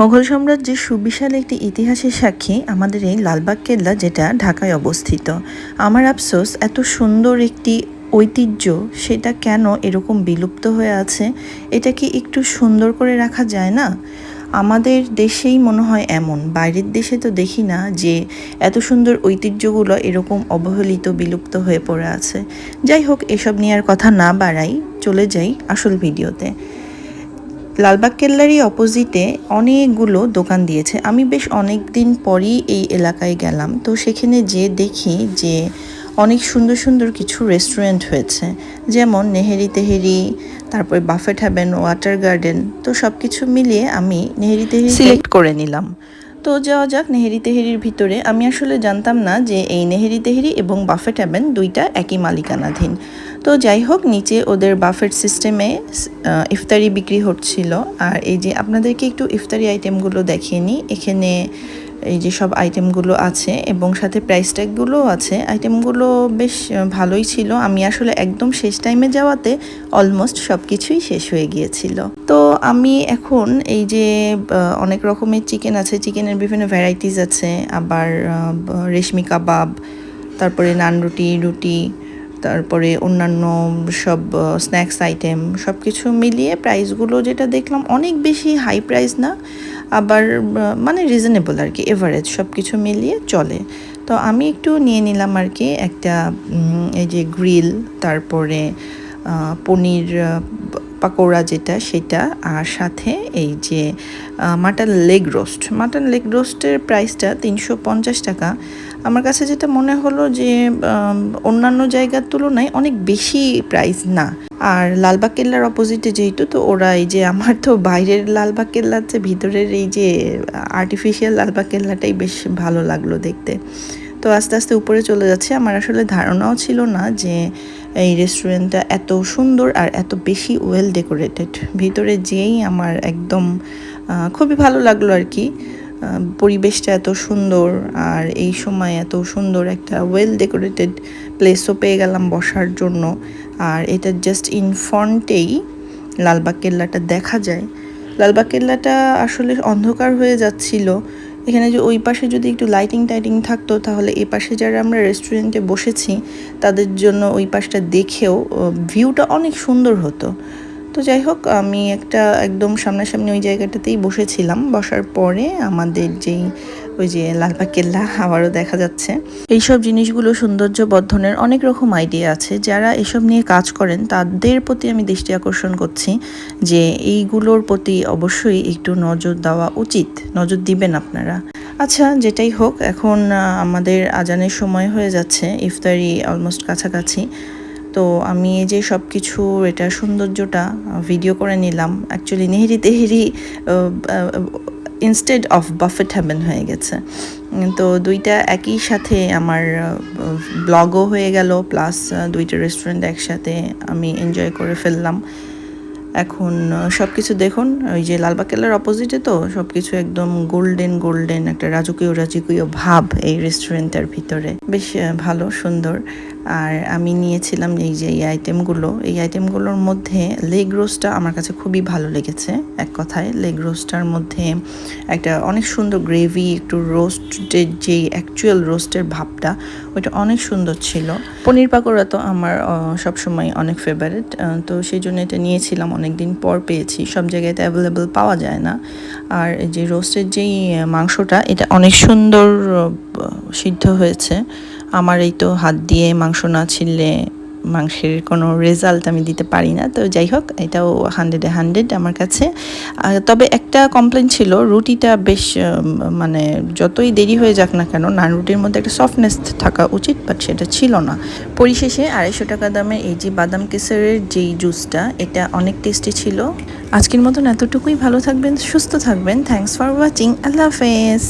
মোগল সাম্রাজ্যের সুবিশাল একটি ইতিহাসের সাক্ষী আমাদের এই লালবাগ কেল্লা যেটা ঢাকায় অবস্থিত। আমার আফসোস, এত সুন্দর একটি ঐতিহ্য, সেটা কেন এরকম বিলুপ্ত হয়ে আছে? এটা কি একটু সুন্দর করে রাখা যায় না? আমাদের দেশেই মনে হয় এমন, বাইরের দেশে তো দেখি না যে এত সুন্দর ঐতিহ্যগুলো এরকম অবহেলিত বিলুপ্ত হয়ে পড়ে আছে। যাই হোক, এসব নেওয়ার কথা না বাড়াই, চলে যাই আসল ভিডিওতে। লালবাগ কেল্লারই অপোজিটে অনেকগুলো দোকান দিয়েছে। আমি বেশ অনেক দিন পরই এই এলাকায় গেলাম। তো সেখানে যে দেখি যে অনেক সুন্দর সুন্দর কিছু রেস্টুরেন্ট হয়েছে। যেমন নেহেরি তেহেরি, তারপরে বাফেট হ্যাভেন, ওয়াটার গার্ডেন। তো সব কিছু মিলিয়ে আমি নেহেরি তেহেরি সিলেক্ট করে নিলাম। তো যাওয়া যাক নেহেরি তেহেরির ভিতরে। আমি আসলে জানতাম না যে এই নেহেরি তেহেরি এবং বাফেট হ্যাভেন দুইটা একই মালিকানাধীন। তো যাই হোক, নিচে ওদের বাফেট সিস্টেমে ইফতারি বিক্রি হচ্ছিল। আর এই যে আপনাদেরকে একটু ইফতারি আইটেমগুলো দেখিয়ে নিই। এখানে এই যে সব আইটেমগুলো আছে এবং সাথে প্রাইস ট্যাগগুলোও আছে আইটেমগুলো বেশ ভালোই ছিল। আমি আসলে একদম শেষ টাইমে যাওয়াতে অলমোস্ট সব কিছুই শেষ হয়ে গিয়েছিল। তো আমি এখন এই যে অনেক রকমের চিকেন আছে চিকেনের বিভিন্ন ভ্যারাইটিস আছে, আবার রেশমি কাবাব, তারপরে নান রুটি রুটি, তারপরে অন্যান্য সব স্ন্যাক্স আইটেম সব কিছু মিলিয়ে প্রাইসগুলো যেটা দেখলাম অনেক বেশি হাই প্রাইস না। আবার মানে রিজনেবল আর কি এভারেজ সব কিছু মিলিয়ে চলে। তো আমি একটু নিয়ে নিলাম আর কি একটা এই যে গ্রিল তারপরে পনির পাকোড়া যেটা, সেটা, আর সাথে এই যে mutton leg roast mutton leg রোস্টের প্রাইসটা তিনশো পঞ্চাশ টাকা। আমার কাছে যেটা মনে হলো যে অন্যান্য জায়গার তুলনায় অনেক বেশি প্রাইস না। আর লালবাগ কেল্লার অপোজিটে যেহেতু, তো ওরা এই যে আমার তো বাইরের লালবাগ কেল্লার চেয়ে ভিতরের এই যে আর্টিফিশিয়াল লালবাগ কেল্লাটাই বেশ ভালো লাগল দেখতে। তো আস্তে আস্তে উপরে চলে যাচ্ছে। আমার আসলে ধারণাও ছিল না যে এই রেস্টুরেন্টটা এত সুন্দর আর এত বেশি ওয়েল ডেকোরেটেড ভিতরে যেয়েই আমার একদম খুবই ভালো লাগল আর কি। পরিবেশটা এত সুন্দর আর এই সময় এত সুন্দর একটা ওয়েল ডেকোরেটেড প্লেসও পেয়ে গেলাম বসার জন্য। আর এটা জাস্ট ইন ফ্রন্টেই লালবাগ কেল্লাটা দেখা যায়। লালবাগ কেল্লাটা আসলে অন্ধকার হয়ে যাচ্ছিল। এখানে যে ওই পাশে যদি একটু লাইটিং টাইটিং থাকতো, তাহলে এই পাশে যারা আমরা রেস্টুরেন্টে বসেছি, তাদের জন্য ওই পাশটা দেখেও ভিউটা অনেক সুন্দর হতো। তো যাই হোক, আমি একটা একদম সামনাসামনি ওই জায়গাটাতেই বসেছিলাম। বসার পরে আমাদের যেই ওই যে লালবাগ কেল্লা আবারও দেখা যাচ্ছে। এইসব জিনিসগুলো সৌন্দর্য বর্ধনের অনেক রকম আইডিয়া আছে। যারা এসব নিয়ে কাজ করেন, তাদের প্রতি আমি দৃষ্টি আকর্ষণ করছি যে এইগুলোর প্রতি অবশ্যই একটু নজর দেওয়া উচিত। নজর দিবেন আপনারা। আচ্ছা যেটাই হোক, এখন আমাদের আজানের সময় হয়ে যাচ্ছে। ইফতারি অলমোস্ট কাছাকাছি। তো আমি এই যে সব কিছু এটা সৌন্দর্যটা ভিডিও করে নিলাম। Actually Nehari Tehari instead of buffet heaven হয়ে গেছে। তো দুইটা একই সাথে আমার ব্লগও হয়ে গেল প্লাস দুইটা রেস্টুরেন্ট একসাথে আমি এনজয় করে ফেললাম। এখন সব কিছু দেখুন, ওই যে লালবাগ কেল্লার অপোজিটে তো সব কিছু একদম গোল্ডেন গোল্ডেন একটা রাজকীয় রাজকীয় ভাব এই রেস্টুরেন্টের ভিতরে। বেশ ভালো, সুন্দর। আর আমি নিয়েছিলাম এই যে এই আইটেমগুলো এই আইটেমগুলোর মধ্যে লেগ রোস্টটা আমার কাছে খুবই ভালো লেগেছে, এক কথায়। লেগ রোস্টটার মধ্যে একটা অনেক সুন্দর গ্রেভি একটু রোস্টের যে অ্যাকচুয়াল রোস্টের ভাবটা, ওইটা অনেক সুন্দর ছিল। পনির পাকোড়া তো আমার সবসময় অনেক ফেভারিট তো সেই জন্য এটা নিয়েছিলাম অনেক দিন পর পেয়েছি। সব জায়গায় এটা অ্যাভেলেবেল পাওয়া যায় না। আর যে রোস্টের যেই মাংসটা, এটা অনেক সুন্দর সিদ্ধ হয়েছে। আমার এই তো হাত দিয়ে মাংস না ছিললে মাংসের কোনো রেজাল্ট আমি দিতে পারি না। তো যাই হোক, এটাও হান্ড্রেডে হান্ড্রেড আমার কাছে। তবে একটা কমপ্লেন ছিল, রুটিটা বেশ মানে যতই দেরি হয়ে যাক না কেন, নান রুটির মধ্যে একটা সফটনেস থাকা উচিত বাট সেটা ছিল না। পরিশেষে আড়াইশো টাকা দামের এই যে বাদাম কেসারের যেই জুসটা এটা অনেক টেস্টি ছিল। আজকের মতন এতটুকুই, ভালো থাকবেন, সুস্থ থাকবেন। থ্যাংকস ফর ওয়াচিং আল্লাহ হাফেজ।